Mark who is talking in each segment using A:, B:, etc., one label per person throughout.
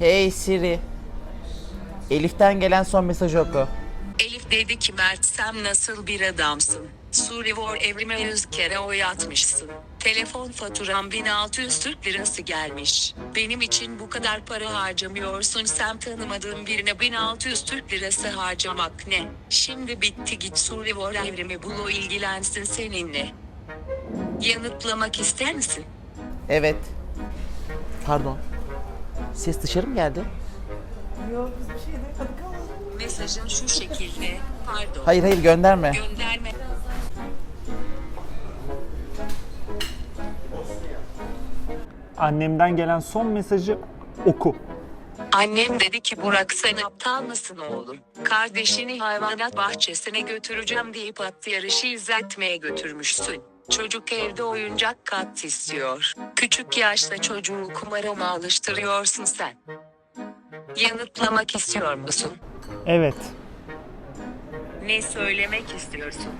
A: Hey Siri. Elif'ten gelen son mesajı oku.
B: Elif dedi ki Mert sen nasıl bir adamsın. Survivor evrime 100 kere oy atmışsın. Telefon faturam 1600 Türk lirası gelmiş. Benim için bu kadar para harcamıyorsun sen tanımadığın birine 1600 Türk lirası harcamak ne? Şimdi bitti git Survivor evrimi bul o ilgilensin seninle. Yanıtlamak ister misin?
A: Evet. Pardon. Ses dışarı mı geldi?
B: Mesajın şu şekilde. Pardon.
A: Hayır hayır gönderme.
B: Gönderme.
C: Annemden gelen son mesajı oku.
B: Annem dedi ki Burak sen aptal mısın oğlum? Kardeşini hayvanat bahçesine götüreceğim deyip at yarışı izletmeye götürmüşsün. Çocuk evde oyuncak kat istiyor. Küçük yaşta çocuğu kumara mı alıştırıyorsun sen? Yanıtlamak istiyor musun?
C: Evet.
B: Ne söylemek istiyorsun?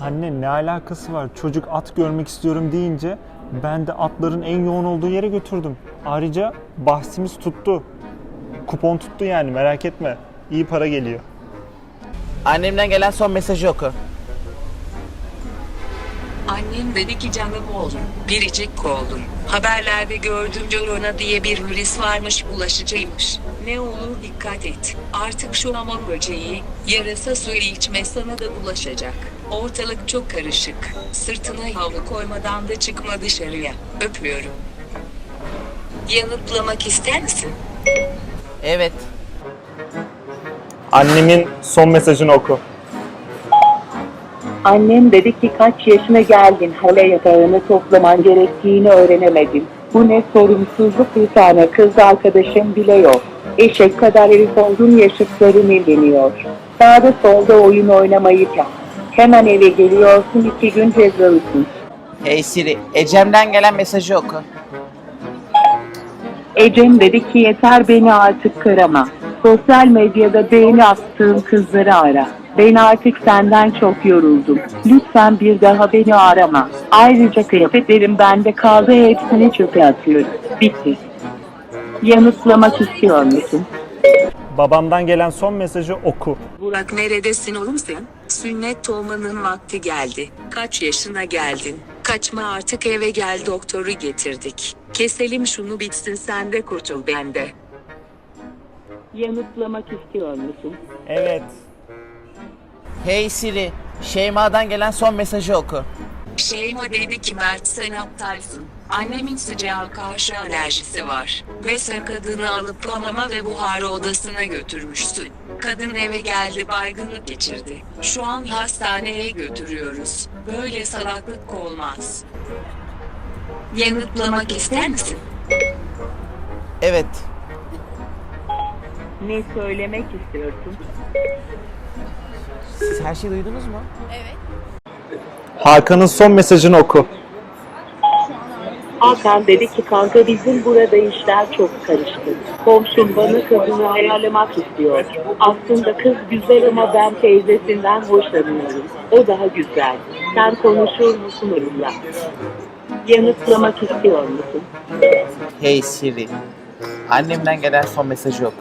C: Anne ne alakası var? Çocuk at görmek istiyorum deyince ben de atların en yoğun olduğu yere götürdüm. Ayrıca bahsimiz tuttu. Kupon tuttu yani merak etme. İyi para geliyor.
A: Annemden gelen son mesajı oku.
B: Annem dedi ki canım oğlum, biricik oğlum. Haberlerde gördüm corona diye bir virüs varmış bulaşıcıymış. Ne olur dikkat et. Artık şu hamam böceği, yarasa suyu içme sana da bulaşacak. Ortalık çok karışık. Sırtına havlu koymadan da çıkma dışarıya. Öpüyorum. Yanıtlamak ister misin?
A: Evet.
C: Annemin son mesajını oku.
D: Annem dedi ki kaç yaşına geldin hala yatağını toplaman gerektiğini öğrenemedin. Bu ne sorumsuzluk bir tane kız arkadaşım bile yok. Eşek kadar herif oldun yaşıtların ilgileniyor. Sağda solda oyun oynamayı kes. Hemen eve geliyorsun iki gün cezalısın.
A: Hey Siri. Ecem'den gelen mesajı oku.
D: Ecem dedi ki yeter beni artık kırama. Sosyal medyada beğeni attığın kızları ara. Ben artık senden çok yoruldum. Lütfen bir daha beni arama. Ayrıca kıyafetlerim bende kaldı hepsini çöpe atıyorum. Bitti. Yanıtlamak istiyor musun?
C: Babamdan gelen son mesajı oku.
B: Burak neredesin oğlum sen? Sünnet olmanın vakti geldi. Kaç yaşına geldin? Kaçma artık eve gel doktoru getirdik. Keselim şunu bitsin sen de kurtul bende.
D: Yanıtlamak istiyor musun?
C: Evet.
A: Hey Siri. Şeyma'dan gelen son mesajı oku.
B: Şeyma dedi ki Mert sen aptalsın. Annemin sıcağa karşı alerjisi var. Ve sen kadını alıp hamama ve buhara odasına götürmüşsün. Kadın eve geldi baygınlık geçirdi. Şu an hastaneye götürüyoruz. Böyle salaklık olmaz. Yanıtlamak ister misin?
A: Evet.
D: Ne söylemek istiyorsun?
A: Siz her şeyi duydunuz mu?
C: Hakan'ın son mesajını oku.
D: Hakan dedi ki kanka bizim burada işler çok karıştı. Komşum bana kızını ayarlamak istiyor. Aslında kız güzel ama ben teyzesinden hoşlanıyorum. O daha güzel. Sen konuşur musun onunla? Yanıtlamak istiyor musun?
A: Hey Siri. Annemden gelen son mesajı oku.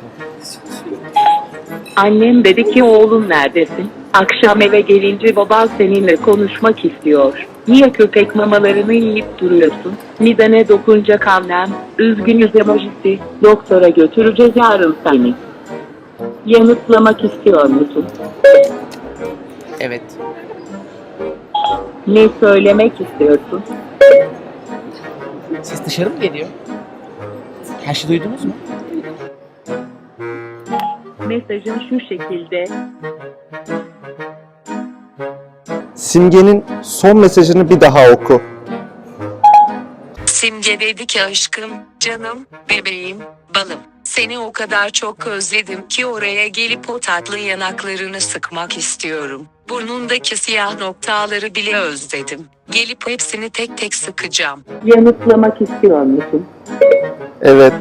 D: Annem dedi ki oğlum neredesin? Akşam eve gelince baban seninle konuşmak istiyor. Niye köpek mamalarını yiyip duruyorsun? Midene dokunacak annem. Üzgünüz emojisi. Doktora götüreceğiz yarın seni. Yanıtlamak istiyor musun?
A: Evet.
D: Ne söylemek istiyorsun?
A: Ses dışarı mı geliyor? Her şeyi duydunuz mu?
D: Mesajın şu şekilde.
C: Simge'nin son mesajını bir daha oku.
B: Simge dedi ki aşkım, canım, bebeğim, balım. Seni o kadar çok özledim ki oraya gelip o tatlı yanaklarını sıkmak istiyorum. Burnundaki siyah noktaları bile özledim. Gelip hepsini tek tek sıkacağım.
D: Yanıtlamak istiyor musun?
C: Evet.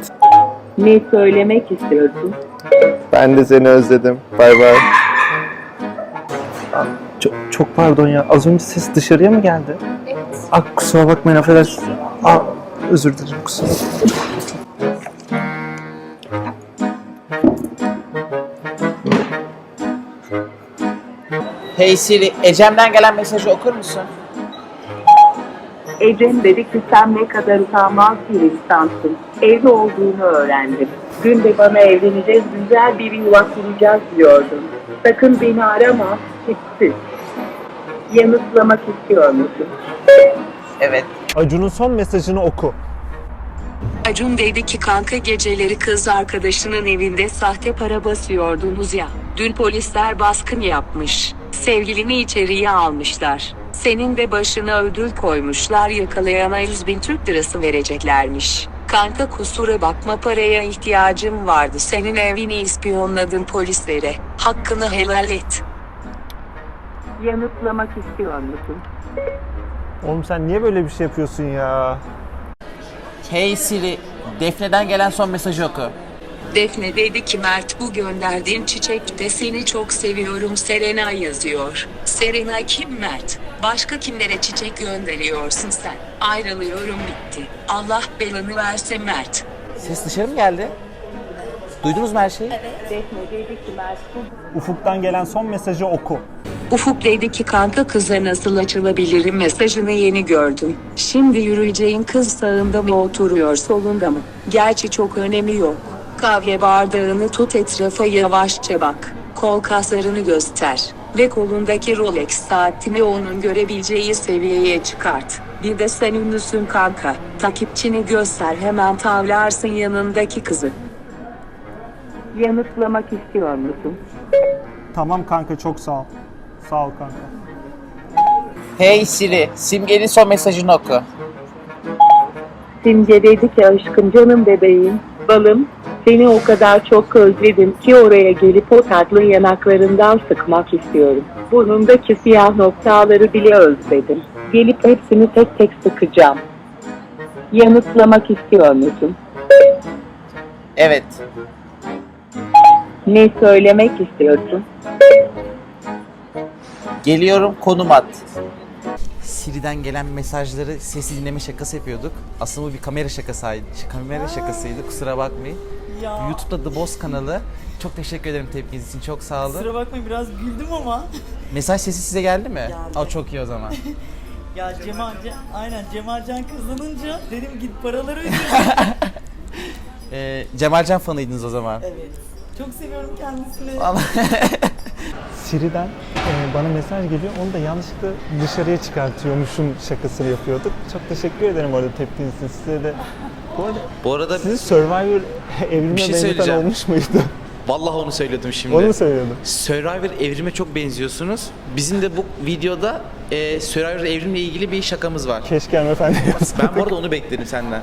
D: Ne söylemek istiyorsun?
C: Ben de seni özledim. Bay bay. Çok, çok pardon ya. Az önce ses dışarıya mı geldi? Evet. Ah kusura bakmayın affedersiniz. Ah özür dilerim kusura bakmayın.
A: Hey Siri, Ecem'den gelen mesajı okur musun?
D: Ecem dedi ki sen ne kadar utanmaz bir insansın. Evli olduğunu öğrendim. Dün de bana evleneceğiz, güzel bir yuva kuracağız diyordun. Sakın beni arama, tipsiz. Yanıtlamak istiyor musun?
A: Evet.
C: Acun'un son mesajını oku.
B: Acun dedi ki kanka geceleri kız arkadaşının evinde sahte para basıyordunuz ya. Dün polisler baskın yapmış. Sevgilini içeriye almışlar. Senin de başına ödül koymuşlar yakalayana 100 bin Türk lirası vereceklermiş. Kanka kusura bakma paraya ihtiyacım vardı. Senin evini ispiyonladım polislere. Hakkını helal et.
D: Yanıtlamak istiyor musun?
C: Oğlum sen niye böyle bir şey yapıyorsun ya?
A: Hey Siri, Defne'den gelen son mesajı oku.
B: Defne dedi ki Mert bu gönderdiğin çiçekte seni çok seviyorum Serena yazıyor. Serena kim Mert? Başka kimlere çiçek gönderiyorsun sen? Ayrılıyorum bitti. Allah belanı verse Mert.
A: Ses dışarı mı geldi? Duydunuz mu her şeyi?
D: Defne dedi ki Mert bu
C: Ufuk'tan gelen son mesajı oku.
B: Ufuk dedi ki kanka kıza nasıl açılabilirim mesajını yeni gördüm. Şimdi yürüyeceğin kız sağında mı oturuyor solunda mı? Gerçi çok önemi yok. Kahve bardağını tut etrafa yavaşça bak. Kol kaslarını göster. Ve kolundaki Rolex saatini onun görebileceği seviyeye çıkart. Bir de sen ünlüsün kanka. Takipçini göster hemen tavlarsın yanındaki kızı.
D: yanıtlamak istiyor musun?
C: Tamam kanka çok sağ ol. Sağ ol kanka.
A: Hey Siri, Simge'nin son mesajını oku.
D: Simge dedi ki aşkım canım bebeğim, balım, seni o kadar çok özledim ki oraya gelip o tatlı yanaklarından sıkmak istiyorum. Burnundaki siyah noktaları bile özledim. Gelip hepsini tek tek sıkacağım. Yanıtlamak istiyor musun?
A: Evet.
D: Ne söylemek istiyorsun?
A: Geliyorum konum at. Siri'den gelen mesajları sesli dinleme şakası yapıyorduk. Aslında bu bir kamera şakasıydı. Kamera şakasıydı. Kusura bakmayın.
E: Ya
A: YouTube'da The Boss kanalı. Çok teşekkür ederim tepkiniz için. Çok sağ olun.
E: kusura bakmayın biraz güldüm ama.
A: Mesaj sesi size geldi mi?
E: Geldi.
A: Aa, çok iyi o zaman.
E: Ya Cemal, Ce- aynen Cemalcan kazanınca dedim git paraları öde.
A: Ee, Cemalcan fanıydınız o zaman.
E: evet. Çok seviyorum kendisini.
C: Siri'den e, bana mesaj geliyor. Onu da yanlışlıkla dışarıya çıkartıyormuşum şakasını yapıyorduk. Çok teşekkür ederim orada tepkiniz için. Size de bu arada
F: Bu arada
C: sizin Survivor evrime
F: Bir şey söyleyeceğim.
C: olmuş muydu?
F: vallahi onu söylüyordum şimdi.
C: Onu mu söylüyordum?
F: Survivor evrime çok benziyorsunuz. Bizim de bu videoda e, Survivor evrimle ilgili bir şakamız var.
C: Keşke hanımefendi yapsaydık.
F: Ben bu arada onu beklerim senden.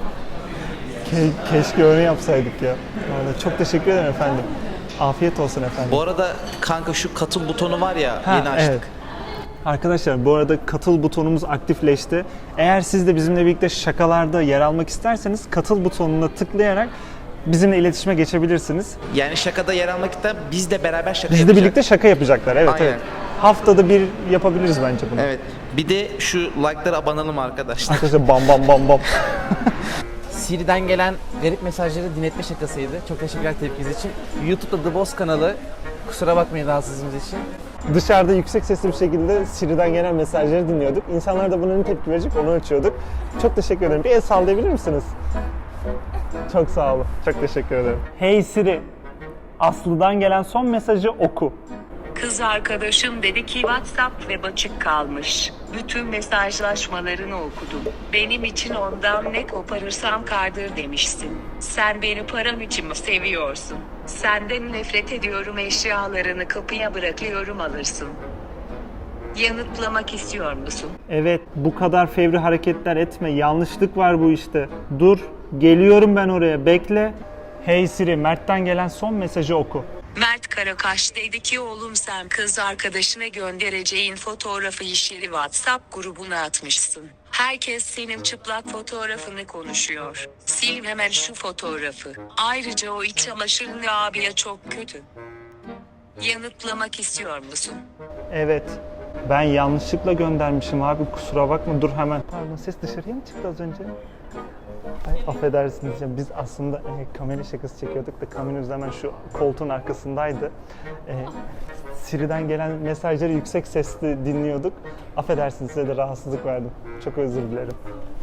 C: Ke- keşke öyle yapsaydık ya. Vallahi çok teşekkür ederim efendim. Afiyet olsun efendim.
F: Bu arada kanka şu katıl butonu var ya
C: Ha,
F: yeni açtık.
C: evet. Arkadaşlar bu arada katıl butonumuz aktifleşti. Eğer siz de bizimle birlikte şakalarda yer almak isterseniz katıl butonuna tıklayarak bizimle iletişime geçebilirsiniz.
F: Yani şakada yer almak isteyen biz de beraber şaka
C: Bizle
F: yapacak.
C: birlikte şaka yapacaklar. Evet
F: Aynen.
C: evet. Haftada bir yapabiliriz bence bunu.
F: Evet. Bir de şu like'lara abanalım arkadaşlar.
C: Arkadaşlar bam bam bam bam.
A: Siri'den gelen garip mesajları dinletme şakasıydı. Çok teşekkürler tepkiniz için. YouTube'da The Boss kanalı. Kusura bakmayın rahatsızlığımız için.
C: Dışarıda yüksek sesli bir şekilde Siri'den gelen mesajları dinliyorduk. İnsanlar da bunun tepki verecek onu ölçüyorduk. Çok teşekkür ederim. Bir el sallayabilir misiniz? Çok sağ olun. Çok teşekkür ederim. Hey Siri. Aslı'dan gelen son mesajı oku.
B: Kız arkadaşım dedi ki WhatsApp web açık kalmış. Bütün mesajlaşmalarını okudum. Benim için ondan ne koparırsam kardır demişsin. Sen beni param için mi seviyorsun? Senden nefret ediyorum eşyalarını kapıya bırakıyorum alırsın. Yanıtlamak istiyor musun?
C: Evet, bu kadar fevri hareketler etme. Yanlışlık var bu işte. Dur, geliyorum ben oraya. Bekle. Hey Siri, Mert'ten gelen son mesajı oku.
B: Mert Karakaş dedi ki oğlum sen kız arkadaşına göndereceğin fotoğrafı işleri WhatsApp grubuna atmışsın. Herkes senin çıplak fotoğrafını konuşuyor. Sil hemen şu fotoğrafı. Ayrıca o iç çamaşırını abiye çok kötü. Yanıtlamak istiyor musun?
C: Evet, ben yanlışlıkla göndermişim abi. Kusura bakma, dur hemen. Pardon, ses dışarıya mı çıktı az önce? Ay, affedersiniz ya biz aslında e, kamera şakası çekiyorduk da kameramız hemen şu koltuğun arkasındaydı. E, Siri'den gelen mesajları yüksek sesli dinliyorduk. Affedersiniz size de rahatsızlık verdim. Çok özür dilerim.